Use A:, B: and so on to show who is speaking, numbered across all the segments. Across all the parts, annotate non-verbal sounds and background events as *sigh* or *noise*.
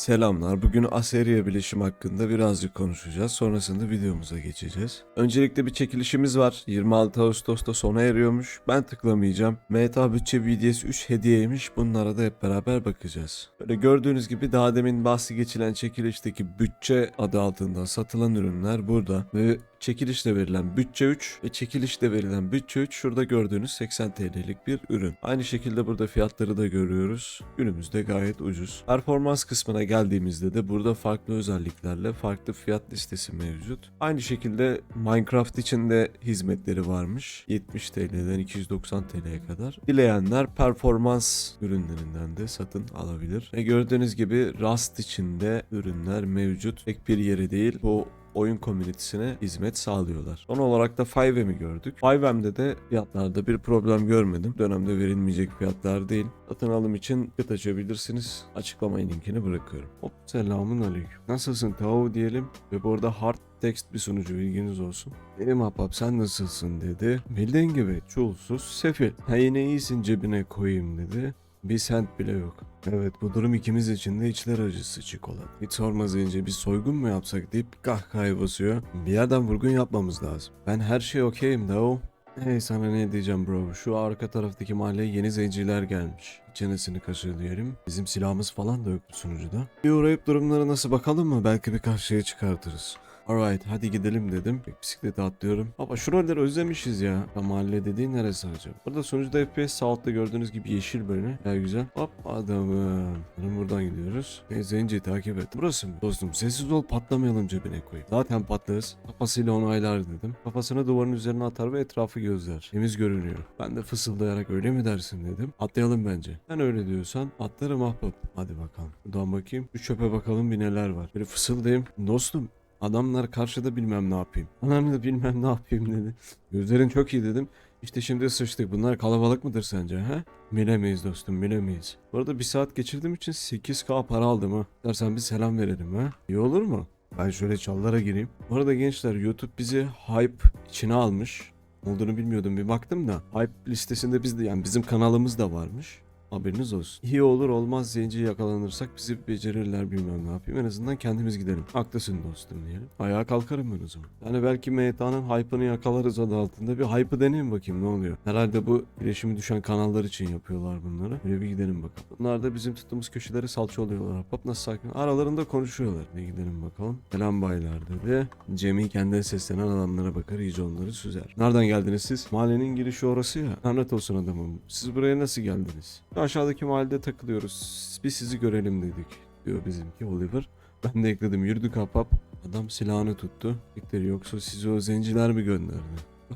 A: Selamlar. Bugün Aseriye bilişim hakkında birazcık konuşacağız. Sonrasında videomuza geçeceğiz. Öncelikle bir çekilişimiz var. 26 Ağustos'ta sona eriyormuş. Ben tıklamayacağım. Meta Bütçe BDS 3 hediyeymiş. Bunlara da hep beraber bakacağız. Böyle gördüğünüz gibi daha demin bahsi geçilen çekilişteki bütçe adı altında satılan ürünler burada. Ve çekilişle verilen bütçe 3 ve çekilişle verilen bütçe 3 şurada gördüğünüz 80 TL'lik bir ürün. Aynı şekilde burada fiyatları da görüyoruz. Ürünümüz de gayet ucuz. Performans kısmına geldiğimizde de burada farklı özelliklerle farklı fiyat listesi mevcut. Aynı şekilde Minecraft için de hizmetleri varmış. 70 TL'den 290 TL'ye kadar. Dileyenler performans ürünlerinden de satın alabilir. Ve gördüğünüz gibi Rust için de ürünler mevcut. Tek bir yere değil bu oyun komünitesine hizmet sağlıyorlar. Son olarak da 5M'i gördük. 5M'de de fiyatlarda bir problem görmedim. Dönemde verilmeyecek fiyatlar değil. Satın alım için kıt açabilirsiniz. Açıklama linkini bırakıyorum. Hop selamun aleyküm. Nasılsın Tao diyelim. Ve bu arada hard text bir sunucu bilginiz olsun. Benim ahbap sen nasılsın dedi. Bildiğin gibi çulsuz sefil. Ha yine iyisin cebine koyayım dedi. Bir sent bile yok. Evet bu durum ikimiz için de içler acısı çikolata. Hiç sormaz önce bir soygun mu yapsak deyip kahkahayı basıyor. Bir yerden vurgun yapmamız lazım. Ben her şey okeyim de o. Hey sana ne diyeceğim bro. Şu arka taraftaki mahalleye yeni zenciler gelmiş. Çenesini kaşır diyelim. Bizim silahımız falan da yok bu sunucuda. Bir uğrayıp durumlara nasıl bakalım mı? Belki bir karşıya çıkartırız. Alright hadi gidelim dedim. Bisiklete atlıyorum. Baba şuraları özlemişiz ya. ya mahalle dediğin neresi acaba? Burada sonuçta FPS sağ gördüğünüz gibi yeşil böyle. Ya güzel. Hop adamım. Benim buradan gidiyoruz. E, Zenci takip et. Burası mı? Dostum sessiz ol patlamayalım cebine koyayım. Zaten patlarız. Kafasıyla onu aylar dedim. Kafasını duvarın üzerine atar ve etrafı gözler. Temiz görünüyor. Ben de fısıldayarak öyle mi dersin dedim. Atlayalım bence. Sen öyle diyorsan atlarım ahbap. Hadi bakalım. Buradan bakayım. Şu çöpe bakalım bir neler var. Böyle fısıldayayım. Dostum Adamlar karşıda bilmem ne yapayım. *laughs* Anam da bilmem ne yapayım dedi. Gözlerin çok iyi dedim. İşte şimdi sıçtık. Bunlar kalabalık mıdır sence ha? Bilemeyiz dostum bilemeyiz. Bu arada bir saat geçirdiğim için 8k para aldım ha. Dersen bir selam verelim ha. İyi olur mu? Ben şöyle çallara gireyim. Bu arada gençler YouTube bizi hype içine almış. Olduğunu bilmiyordum bir baktım da. Hype listesinde biz de yani bizim kanalımız da varmış. Haberiniz olsun. İyi olur olmaz zenci yakalanırsak bizi becerirler bilmem ne yapayım. En azından kendimiz gidelim. Haklısın dostum diyelim. Ayağa kalkarım ben o zaman. Yani belki MTA'nın hype'ını yakalarız adı altında. Bir hype'ı deneyim bakayım ne oluyor. Herhalde bu iletişimi düşen kanallar için yapıyorlar bunları. Böyle bir gidelim bakalım. Bunlar da bizim tuttuğumuz köşeleri salça oluyorlar. Hop nasıl sakin. Aralarında konuşuyorlar. Bir gidelim bakalım. Selam baylar dedi. Cemil kendine seslenen adamlara bakar iyice onları süzer. Nereden geldiniz siz? Mahallenin girişi orası ya. Lanet olsun adamım. Siz buraya nasıl geldiniz? Aşağıdaki mahallede takılıyoruz. Biz sizi görelim dedik diyor bizimki Oliver. Ben de ekledim yürüdük apap. Adam silahını tuttu. Dikleri yoksa sizi o zenciler mi gönderdi?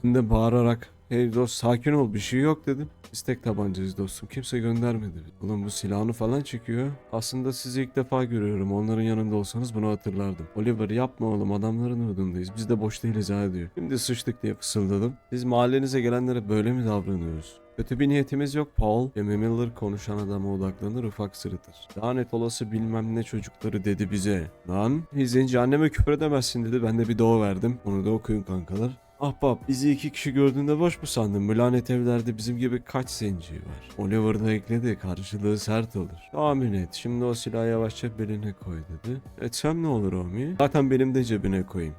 A: Ben de bağırarak hey dost sakin ol bir şey yok dedim. Biz tek tabancayız dostum kimse göndermedi. Oğlum bu silahını falan çekiyor. Aslında sizi ilk defa görüyorum. Onların yanında olsanız bunu hatırlardım. Oliver yapma oğlum adamların hudundayız. Biz de boş değiliz ha diyor. Şimdi sıçtık diye fısıldadım. Biz mahallenize gelenlere böyle mi davranıyoruz? Kötü bir niyetimiz yok Paul. Jamie Miller konuşan adama odaklanır ufak sırıtır. Lanet olası bilmem ne çocukları dedi bize. Lan zenci anneme küfür edemezsin dedi. Ben de bir doğu verdim. Onu da okuyun kankalar. Ahbap bizi iki kişi gördüğünde boş mu sandın? Bu lanet evlerde bizim gibi kaç zenci var? Oliver da ekledi karşılığı sert olur. Tahmin et şimdi o silahı yavaşça beline koy dedi. Etsem ne olur Omi? Zaten benim de cebine koyayım.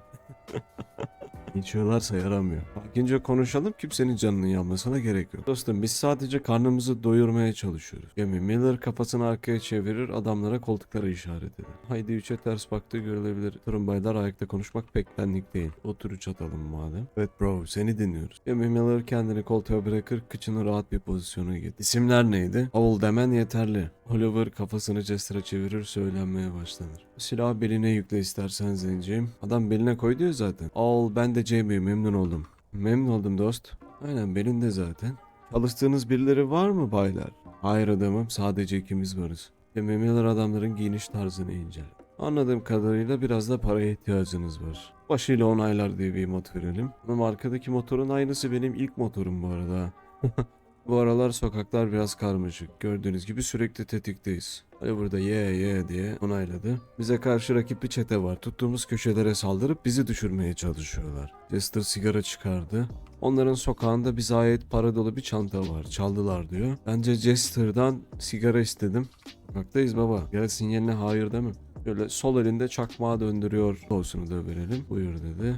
A: *laughs* İçiyorlarsa yaramıyor. Sakince konuşalım kimsenin canının yanmasına gerek yok. Dostum biz sadece karnımızı doyurmaya çalışıyoruz. Jamie Miller kafasını arkaya çevirir adamlara koltuklara işaret eder. Haydi üçe ters baktığı görülebilir. Turunbaylar ayakta konuşmak pek benlik değil. Otur üç atalım madem. Evet bro seni dinliyoruz. Jamie Miller kendini koltuğa bırakır kıçını rahat bir pozisyona getir. İsimler neydi? Owl demen yeterli. Oliver kafasını Jester'a çevirir söylenmeye başlanır. Silahı beline yükle istersen zenciyim. Adam beline koydu ya zaten. Owl ben de Jamie memnun oldum. Memnun oldum dost. Aynen benim de zaten. Çalıştığınız birileri var mı baylar? Hayır adamım sadece ikimiz varız. Ve Miller adamların giyiniş tarzını inceler. Anladığım kadarıyla biraz da paraya ihtiyacınız var. Başıyla onaylar diye bir mod verelim. Ama arkadaki motorun aynısı benim ilk motorum bu arada. *laughs* Bu aralar sokaklar biraz karmaşık. Gördüğünüz gibi sürekli tetikteyiz. Ali burada ye ye diye onayladı. Bize karşı rakip bir çete var. Tuttuğumuz köşelere saldırıp bizi düşürmeye çalışıyorlar. Jester sigara çıkardı. Onların sokağında bize ait para dolu bir çanta var. Çaldılar diyor. Bence Jester'dan sigara istedim. Sokaktayız baba. Gel sinyaline hayır deme. Böyle sol elinde çakmağı döndürüyor. Olsunu da verelim. Buyur dedi.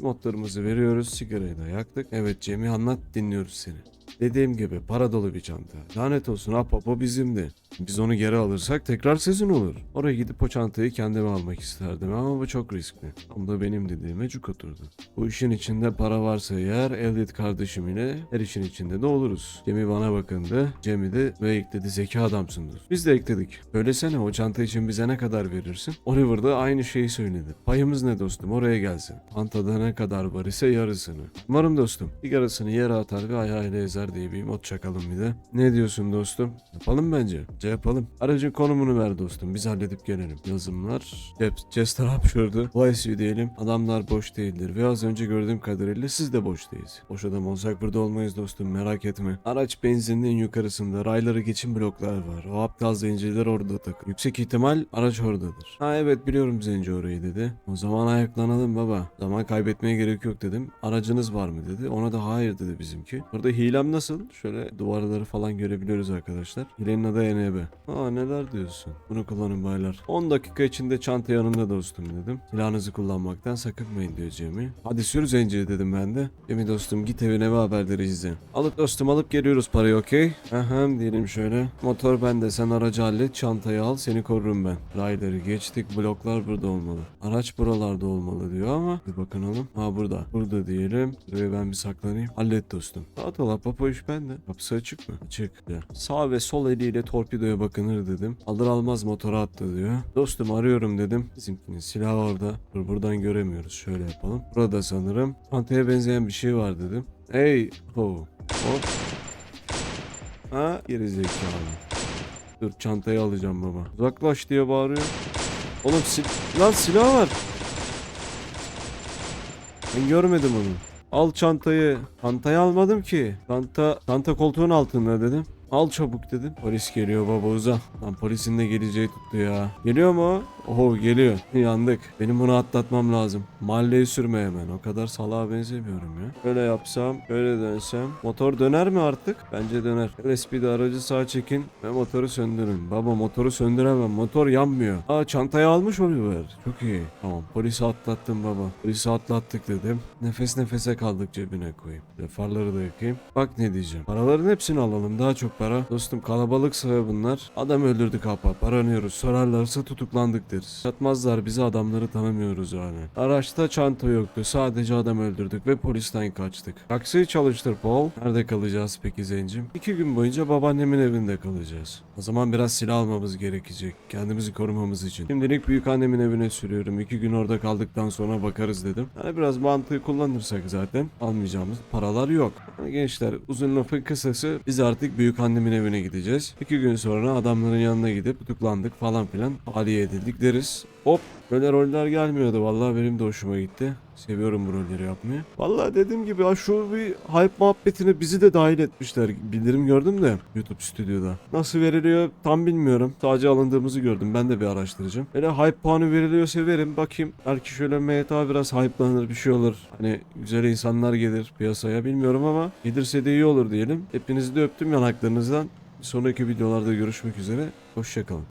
A: Modlarımızı veriyoruz. Sigarayı da yaktık. Evet Cem'i anlat dinliyoruz seni. Dediğim gibi para dolu bir çanta. Lanet olsun ahbap o bizimdi. Biz onu geri alırsak tekrar sizin olur. Oraya gidip o çantayı kendime almak isterdim ama bu çok riskli. Tam da benim dediğime cuk oturdu. Bu işin içinde para varsa eğer Elliot kardeşim ile her işin içinde de oluruz. Cem'i bana bakındı. Cem'i de ve ekledi zeki adamsındır. Biz de ekledik. Söylesene o çanta için bize ne kadar verirsin? Oliver da aynı şeyi söyledi. Payımız ne dostum oraya gelsin. Çantada ne kadar var ise yarısını. Umarım dostum. Sigarasını yere atar ve ayağıyla ezer diye bir çakalım bir de. Ne diyorsun dostum? Yapalım bence. Ce yapalım. Aracın konumunu ver dostum. Biz halledip gelelim. Yazımlar. Chester hapşırdı. You diyelim. Adamlar boş değildir. Ve az önce gördüğüm kadarıyla siz de boş değiliz. Boş adam olsak burada olmayız dostum. Merak etme. Araç benzinin en yukarısında. Rayları geçin bloklar var. O aptal zenciler orada takı. Yüksek ihtimal araç oradadır. Ha evet biliyorum zenci orayı dedi. O zaman ayaklanalım baba. Zaman kaybetmeye gerek yok dedim. Aracınız var mı dedi. Ona da hayır dedi bizimki. Burada hilem nasıl? Şöyle duvarları falan görebiliyoruz arkadaşlar. Hilenin adı ENB. Aa neler diyorsun? Bunu kullanın baylar. 10 dakika içinde çanta yanımda dostum dedim. Silahınızı kullanmaktan sakınmayın diyor Cem'i. Hadi sür zenci dedim ben de. Cem'i dostum git evine ve haberleri izle. Alıp dostum alıp geliyoruz parayı okey? Aha diyelim şöyle. Motor bende sen aracı hallet çantayı al seni korurum ben. Rayları geçtik bloklar burada olmalı. Araç buralarda olmalı diyor ama bir bakalım. Ha burada. Burada diyelim. Buraya ben bir saklanayım. Hallet dostum. Rahat ol iş bende. Kapısı açık mı? Açık. Ya. Sağ ve sol eliyle torpidoya bakınır dedim. Alır almaz motora attı diyor. Dostum arıyorum dedim. Bizimkinin silahı orada. Dur buradan göremiyoruz. Şöyle yapalım. Burada sanırım. Çantaya benzeyen bir şey var dedim. Hey. Ho. Hop. Ha geri zekalı. Dur çantayı alacağım baba. Uzaklaş diye bağırıyor. Oğlum sil lan silah var. Ben görmedim onu. Al çantayı. Çantayı almadım ki. Çanta, çanta koltuğun altında dedim. Al çabuk dedim. Polis geliyor baba uza. Lan polisin de geleceği tuttu ya. Geliyor mu? Oho geliyor. Yandık. Benim bunu atlatmam lazım. Mahalleyi sürme hemen. O kadar salağa benzemiyorum ya. Böyle yapsam, böyle dönsem. Motor döner mi artık? Bence döner. LSP'de aracı sağa çekin ve motoru söndürün. Baba motoru söndüremem. Motor yanmıyor. Aa çantayı almış oluyor. Çok iyi. Tamam polisi atlattım baba. Polisi atlattık dedim. Nefes nefese kaldık cebine koyayım. Farları da yakayım. Bak ne diyeceğim. Paraların hepsini alalım. Daha çok para. Dostum kalabalıksa ve bunlar. Adam öldürdük ahbap. Aranıyoruz. Sorarlarsa tutuklandık deriz. Yatmazlar bizi adamları tanımıyoruz yani. Araçta çanta yoktu. Sadece adam öldürdük ve polisten kaçtık. Taksiyi çalıştır Paul. Nerede kalacağız peki zencim? İki gün boyunca babaannemin evinde kalacağız. O zaman biraz silah almamız gerekecek. Kendimizi korumamız için. Şimdilik büyük annemin evine sürüyorum. İki gün orada kaldıktan sonra bakarız dedim. Yani biraz mantığı kullanırsak zaten almayacağımız paralar yok. Yani gençler uzun lafın kısası biz artık büyük annemin evine gideceğiz. İki gün sonra adamların yanına gidip tutuklandık falan filan tahliye edildik deriz. Hop böyle roller gelmiyordu vallahi benim de hoşuma gitti. Seviyorum bu rolleri yapmayı. Vallahi dediğim gibi ha şu bir hype muhabbetine bizi de dahil etmişler. Bildirim gördüm de YouTube stüdyoda. Nasıl veriliyor tam bilmiyorum. Sadece alındığımızı gördüm. Ben de bir araştıracağım. Böyle hype puanı veriliyorsa verin bakayım. Belki şöyle MTA biraz hype'lanır bir şey olur. Hani güzel insanlar gelir piyasaya bilmiyorum ama gelirse de iyi olur diyelim. Hepinizi de öptüm yanaklarınızdan. Sonraki videolarda görüşmek üzere. Hoşçakalın.